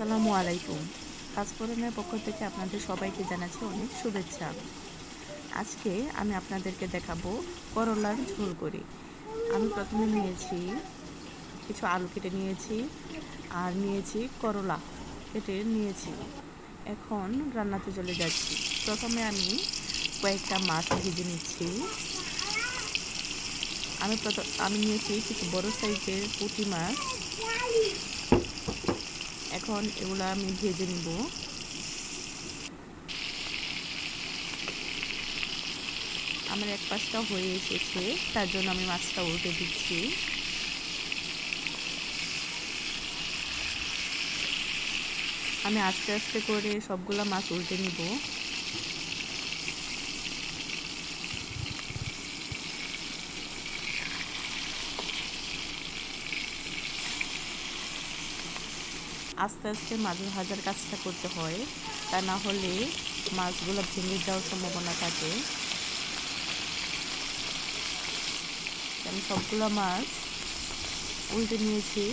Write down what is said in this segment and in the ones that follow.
আসসালামু আলাইকুম। কাজপরনের পক্ষ থেকে আপনাদের সবাইকে জানাচ্ছি অনেক শুভেচ্ছা। আজকে আমি আপনাদেরকে দেখাবো করলার ঝোল করে আমি প্রথমে নিয়েছি কিছু আলু কেটে নিয়েছি আর নিয়েছি করলা কেটে নিয়েছি। এখন রান্নাতে চলে যাচ্ছি। প্রথমে আমি কয়েকটা মাছ ভেজে নিচ্ছি। আমি প্রথম আমি নিয়েছি কিছু বড় সাইজের পুঁটি মাছ। এখন এগুলো আমি ভেজে নিব। আমার এক পাশটা হয়ে এসেছে, তার জন্য আমি মাছটা উল্টে দিচ্ছি। আমি আস্তে আস্তে করে সবগুলো মাছ উল্টে নিব। আস্তে আস্তে মাছ ভাজার কাজটা করতে হয়, তা না হলে মাছগুলো ভেঙে যাওয়ার সম্ভাবনা থাকে। আমি সবগুলো মাছ উল্টে নিয়েছি।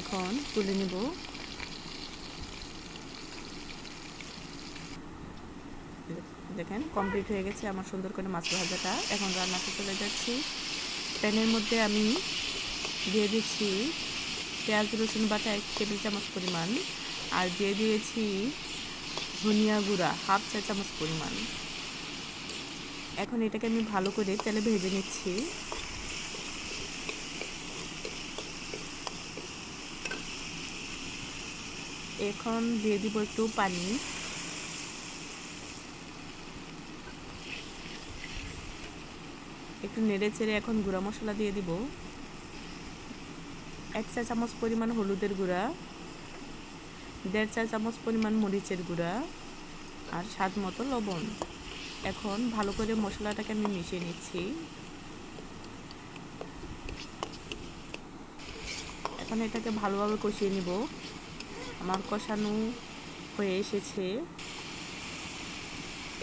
এখন তুলে নিব। দেখেন কমপ্লিট হয়ে গেছে আমার সুন্দর করে মাছ ভাজাটা। এখন রান্নাতে চলে যাচ্ছি। প্যানের মধ্যে আমি দিয়ে দিচ্ছি পেঁয়াজ, রসুন বাটা এক টেবিল চামচ পরিমাণ। আর দিয়ে দিয়েছি ধনিয়া গুঁড়া হাফ চা চামচ পরিমাণ। এখন এটাকে আমি ভালো করে তেলে ভেজে নিচ্ছি। এখন দিয়ে দিব একটু পানি। একটু নেড়ে চেড়ে এখন গুঁড়া মশলা দিয়ে দিব। এক চা চামচ পরিমাণ হলুদের গুঁড়া, দেড় চা চামচ পরিমাণ মরিচের গুঁড়া আর স্বাদ মতো লবণ। এখন ভালো করে মশলাটাকে আমি মিশিয়ে নিচ্ছি। এখন এটাকে ভালোভাবে কষিয়ে নিব। আমার কষানো হয়ে এসেছে।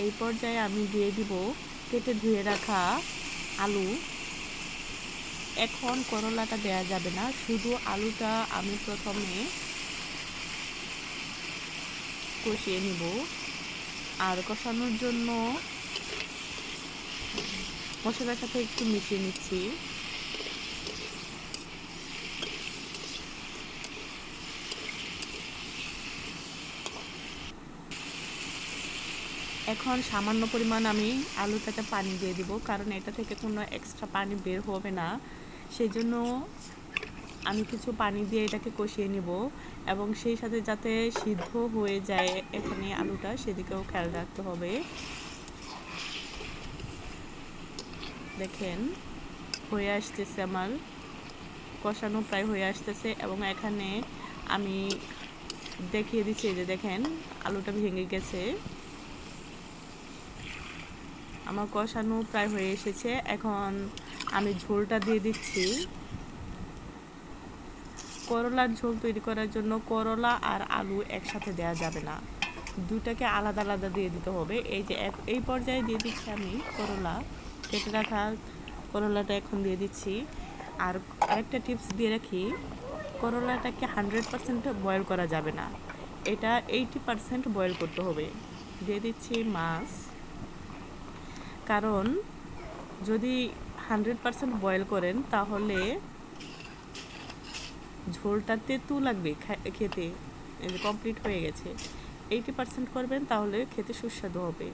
এই পর্যায়ে আমি দিয়ে দিব কেটে ধুয়ে রাখা আলু। এখন করলাটা দেয়া যাবে না, শুধু আলুটা আমি প্রথমে কষিয়ে নিব। আর কষানোর জন্য মশলার সাথে একটু মিশিয়ে নিচ্ছি। এখন সামান্য পরিমাণ আমি আলুটাতে পানি দিয়ে দিব, কারণ এটা থেকে কোনো এক্সট্রা পানি বের হবে না। সেই জন্য আমি কিছু পানি দিয়ে এটাকে কষিয়ে নিব এবং সেই সাথে যাতে সিদ্ধ হয়ে যায় এখানে আলুটা, সেদিকেও খেয়াল রাখতে হবে। দেখেন, হয়ে আসতেছে আমার, কষানো প্রায় হয়ে আসতেছে এবং এখানে আমি দেখিয়ে দিচ্ছি যে দেখেন, আলুটা ভেঙে গেছে। আমার কষানো প্রায় হয়ে এসেছে। এখন আমি ঝোলটা দিয়ে দিচ্ছি। করলার ঝোল তৈরি করার জন্য করলা আর আলু একসাথে দেওয়া যাবে না। দুটাকে আলাদা আলাদা দিয়ে দিতে হবে। এই যে এই পর্যায়ে দিয়ে দিচ্ছি আমি করলা। কেটে রাখা করলাটা এখন দিয়ে দিচ্ছি। আর আরেকটা টিপস দিয়ে রাখি, করলাটাকে হান্ড্রেড পারসেন্ট বয়েল করা যাবে না। এটা এইটি পারসেন্ট বয়েল করতে হবে। দিয়ে দিচ্ছি মাছ। কারণ যদি হান্ড্রেড পারসেন্ট বয়েল করেন, তাহলে ঝোলটা তেঁতু লাগবে খেতে। কমপ্লিট হয়ে গেছে। এইটি পারসেন্ট করবেন, তাহলে খেতে সুস্বাদু হবে।